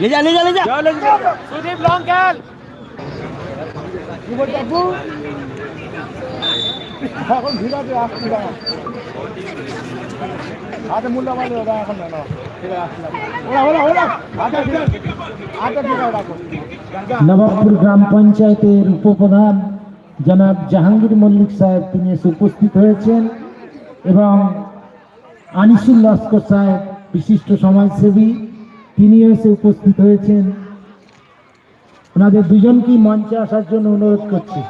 ले जा ले जा ले जा সুদীপ লং খেল এখন ভিড়াতে আসছি না হাতে মূল্য মানে ওরা এখন না ঠিক আছে ওরা ওরা ওরা হাতে হাতে ঠিক রাখো নবাবপুর গ্রাম পঞ্চায়েতের উপপ্রধান জনাব জাহাঙ্গীর মল্লিক সাহেব তিনি এসে উপস্থিত হয়েছেন এবং আনিসুল লস্কর সাহেব বিশিষ্ট সমাজসেবী তিনিও এসে উপস্থিত হয়েছেন। ওনাদের দুজনকেই মঞ্চে আসার জন্য অনুরোধ করছি।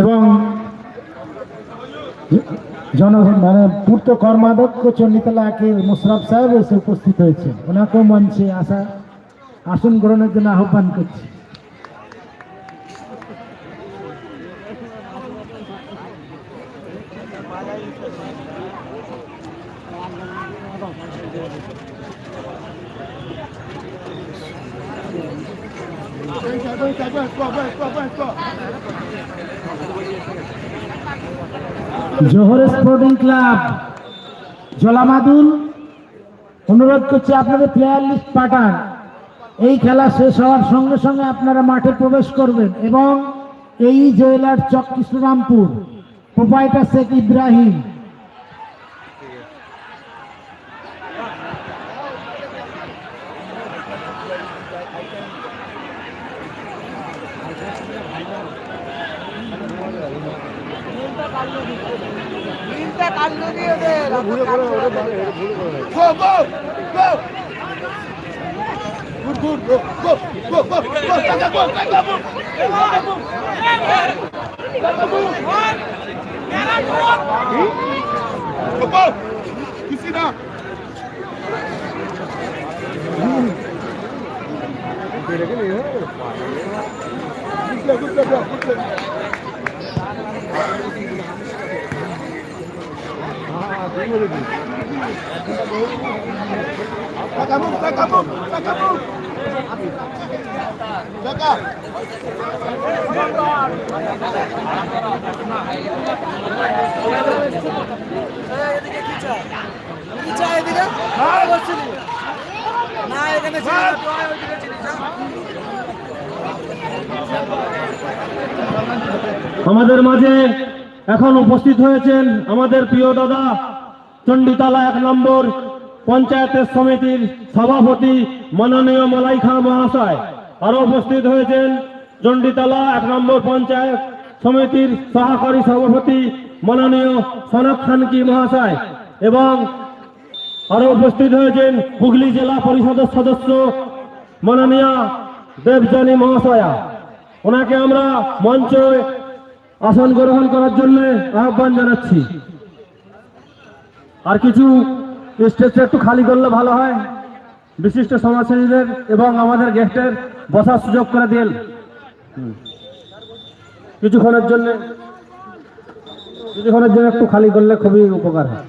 এবং জন মানে পূর্ত কর্মাধ্যক্ষ চণ্ডীতলা একের মুশরাফ সাহেব এসে উপস্থিত হয়েছে। ওনাকেও মঞ্চে আসা আসন গ্রহণের জন্য আহ্বান করছি। জোহর স্পোর্টিং ক্লাব জলামাদুল। অনুরোধ করছি আপনাদের প্লেয়ার লিস্ট পাঠান। এই খেলা শেষ হওয়ার সঙ্গে সঙ্গে আপনারা মাঠে প্রবেশ করবেন এবং এই জুয়েলার চক কৃষ্ণরামপুর প্রোপাইটার শেখ ইব্রাহিম। ঘুরে ঘুরে ওরে মানে ঘুরে ঘুরে গো আমাদের মাঝে এখন উপস্থিত হয়েছেন আমাদের প্রিয় দাদা চণ্ডীতলা এক নম্বর পঞ্চায়েতের সমিতির সভাপতি মাননীয় মালাই খান মহাশয়। আরও উপস্থিত হয়েছেন চণ্ডীতলা এক নম্বর পঞ্চায়েত সমিতির সহকারী সভাপতি মাননীয় সনক খানকি মহাশয় এবং আরও উপস্থিত হয়েছেন হুগলি জেলা পরিষদের সদস্য মাননীয় দেবজানী মহাশয়া। ওনাকে আমরা মঞ্চে আসন গ্রহণ করার জন্য আহ্বান জানাচ্ছি। আর কিছু স্টেজটা একটু খালি করলে ভালো হয়। বিশিষ্ট সমাজসেবীদের এবং আমাদের গেস্টের বসার সুযোগ করে দিন কিছুক্ষণের জন্য কিছুক্ষণের জন্য একটু খালি করলে খুবই উপকার হয়।